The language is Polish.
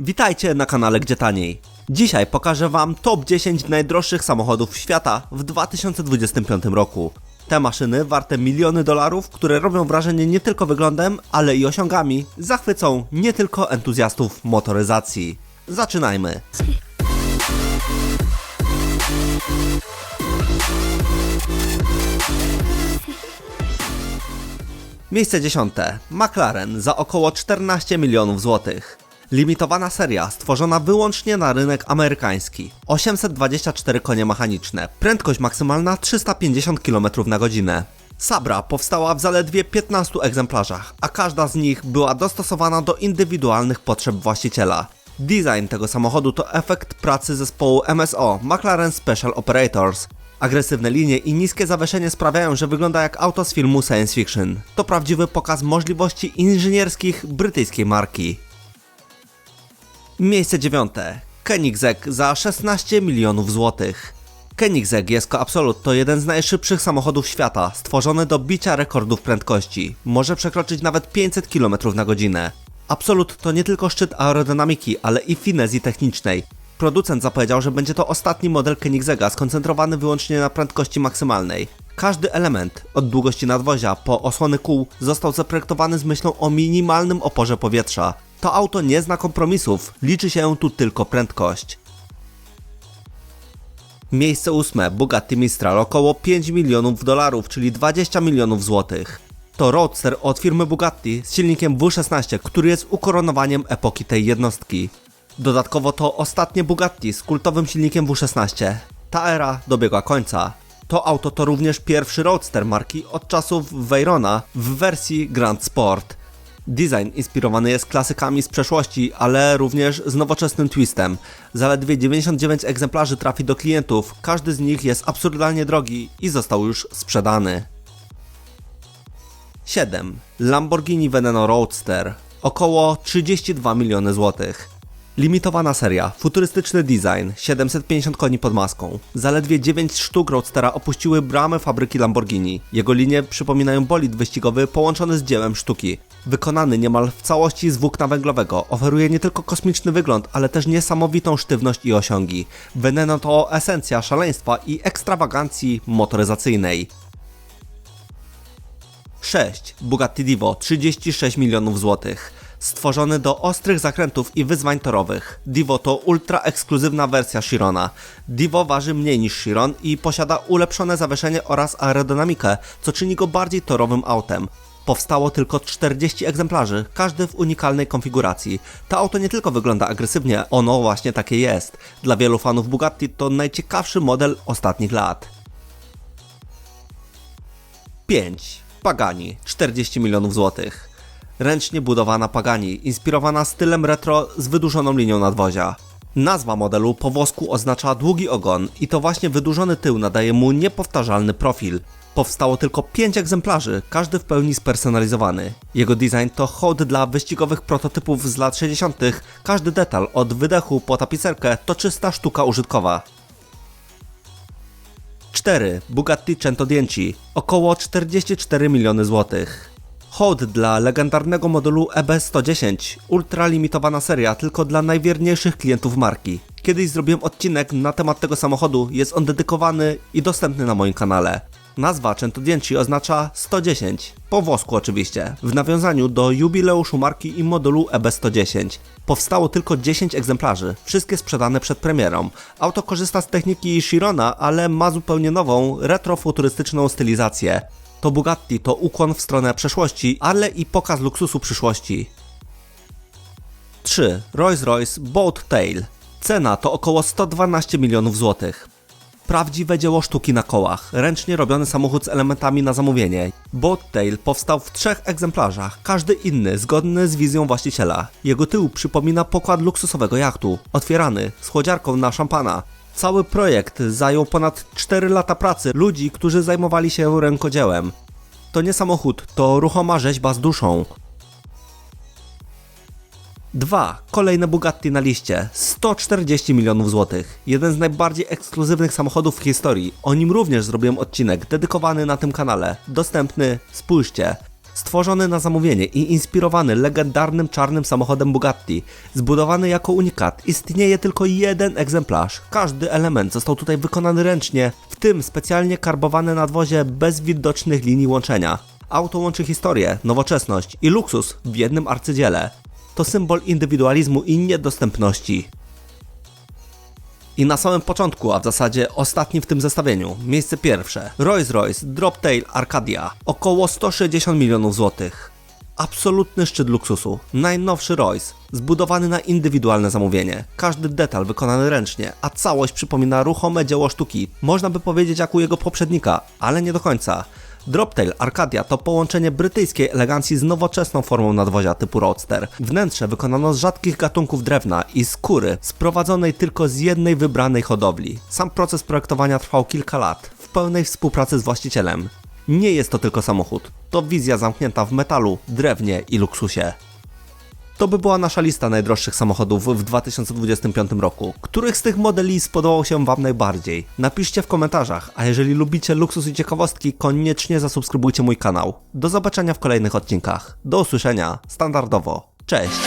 Witajcie na kanale Gdzie Taniej. Dzisiaj pokażę Wam top 10 najdroższych samochodów świata w 2025 roku. Te maszyny, warte miliony dolarów, które robią wrażenie nie tylko wyglądem, ale i osiągami, zachwycą nie tylko entuzjastów motoryzacji. Zaczynajmy! Miejsce dziesiąte. McLaren za około 14 milionów złotych. Limitowana seria, stworzona wyłącznie na rynek amerykański. 824 konie mechaniczne, prędkość maksymalna 350 km na godzinę. Sabra powstała w zaledwie 15 egzemplarzach, a każda z nich była dostosowana do indywidualnych potrzeb właściciela. Design tego samochodu to efekt pracy zespołu MSO McLaren Special Operators. Agresywne linie i niskie zawieszenie sprawiają, że wygląda jak auto z filmu science fiction. To prawdziwy pokaz możliwości inżynierskich brytyjskiej marki. Miejsce dziewiąte. Koenigsegg za 16 milionów złotych. Koenigsegg Jesko Absolut to jeden z najszybszych samochodów świata, stworzony do bicia rekordów prędkości. Może przekroczyć nawet 500 km na godzinę. Absolut to nie tylko szczyt aerodynamiki, ale i finezji technicznej. Producent zapowiedział, że będzie to ostatni model Koenigsegga skoncentrowany wyłącznie na prędkości maksymalnej. Każdy element, od długości nadwozia po osłony kół, został zaprojektowany z myślą o minimalnym oporze powietrza. To auto nie zna kompromisów, liczy się tu tylko prędkość. Miejsce ósme Bugatti Mistral około 5 milionów dolarów, czyli 20 milionów złotych. To roadster od firmy Bugatti z silnikiem W16, który jest ukoronowaniem epoki tej jednostki. Dodatkowo to ostatnie Bugatti z kultowym silnikiem W16. Ta era dobiegła końca. To auto to również pierwszy roadster marki od czasów Veyrona w wersji Grand Sport. Design inspirowany jest klasykami z przeszłości, ale również z nowoczesnym twistem. Zaledwie 99 egzemplarzy trafi do klientów, każdy z nich jest absurdalnie drogi i został już sprzedany. 7. Lamborghini Veneno Roadster. Około 32 miliony złotych. Limitowana seria, futurystyczny design, 750 koni pod maską. Zaledwie 9 sztuk Roadstera opuściły bramę fabryki Lamborghini. Jego linie przypominają bolid wyścigowy połączony z dziełem sztuki. Wykonany niemal w całości z włókna węglowego, oferuje nie tylko kosmiczny wygląd, ale też niesamowitą sztywność i osiągi. Veneno to esencja szaleństwa i ekstrawagancji motoryzacyjnej. 6. Bugatti Divo 36 milionów złotych. Stworzony do ostrych zakrętów i wyzwań torowych. Divo to ultra ekskluzywna wersja Chirona. Divo waży mniej niż Chiron i posiada ulepszone zawieszenie oraz aerodynamikę, co czyni go bardziej torowym autem. Powstało tylko 40 egzemplarzy, każdy w unikalnej konfiguracji. To auto nie tylko wygląda agresywnie, ono właśnie takie jest. Dla wielu fanów Bugatti to najciekawszy model ostatnich lat. 5. Pagani 40 milionów złotych. Ręcznie budowana Pagani, inspirowana stylem retro z wydłużoną linią nadwozia. Nazwa modelu po włosku oznacza długi ogon i to właśnie wydłużony tył nadaje mu niepowtarzalny profil. Powstało tylko 5 egzemplarzy, każdy w pełni spersonalizowany. Jego design to hołd dla wyścigowych prototypów z lat 60. Każdy detal od wydechu po tapicerkę to czysta sztuka użytkowa. 4. Bugatti Centodieci. Około 44 miliony złotych. Hołd dla legendarnego modelu EB110. Ultra limitowana seria tylko dla najwierniejszych klientów marki. Kiedyś zrobiłem odcinek na temat tego samochodu, jest on dedykowany i dostępny na moim kanale. Nazwa Centodieci oznacza 110, po włosku oczywiście, w nawiązaniu do jubileuszu marki i modelu EB110. Powstało tylko 10 egzemplarzy, wszystkie sprzedane przed premierą. Auto korzysta z techniki Chirona, ale ma zupełnie nową, retrofuturystyczną stylizację. To Bugatti to ukłon w stronę przeszłości, ale i pokaz luksusu przyszłości. 3. Rolls-Royce Boat Tail. Cena to około 112 milionów złotych. Prawdziwe dzieło sztuki na kołach, ręcznie robiony samochód z elementami na zamówienie. Boattail powstał w trzech egzemplarzach, każdy inny, zgodny z wizją właściciela. Jego tył przypomina pokład luksusowego jachtu, otwierany, z chłodziarką na szampana. Cały projekt zajął ponad 4 lata pracy ludzi, którzy zajmowali się rękodziełem. To nie samochód, to ruchoma rzeźba z duszą. 2. Kolejne Bugatti na liście. 140 milionów złotych. Jeden z najbardziej ekskluzywnych samochodów w historii. O nim również zrobiłem odcinek dedykowany na tym kanale. Dostępny, spójrzcie. Stworzony na zamówienie i inspirowany legendarnym czarnym samochodem Bugatti, zbudowany jako unikat, istnieje tylko jeden egzemplarz. Każdy element został tutaj wykonany ręcznie, w tym specjalnie karbowane nadwozie bez widocznych linii łączenia. Auto łączy historię, nowoczesność i luksus w jednym arcydziele. To symbol indywidualizmu i niedostępności. I na samym początku, a w zasadzie ostatni w tym zestawieniu, miejsce pierwsze. Rolls-Royce Droptail Arcadia, około 160 milionów złotych. Absolutny szczyt luksusu. Najnowszy Royce, zbudowany na indywidualne zamówienie. Każdy detal wykonany ręcznie, a całość przypomina ruchome dzieło sztuki. Można by powiedzieć jak u jego poprzednika, ale nie do końca. Droptail Arcadia to połączenie brytyjskiej elegancji z nowoczesną formą nadwozia typu roadster. Wnętrze wykonano z rzadkich gatunków drewna i skóry, sprowadzonej tylko z jednej wybranej hodowli. Sam proces projektowania trwał kilka lat, w pełnej współpracy z właścicielem. Nie jest to tylko samochód, to wizja zamknięta w metalu, drewnie i luksusie. To by była nasza lista najdroższych samochodów w 2025 roku. Których z tych modeli spodobał się Wam najbardziej? Napiszcie w komentarzach, a jeżeli lubicie luksus i ciekawostki, koniecznie zasubskrybujcie mój kanał. Do zobaczenia w kolejnych odcinkach. Do usłyszenia, standardowo. Cześć!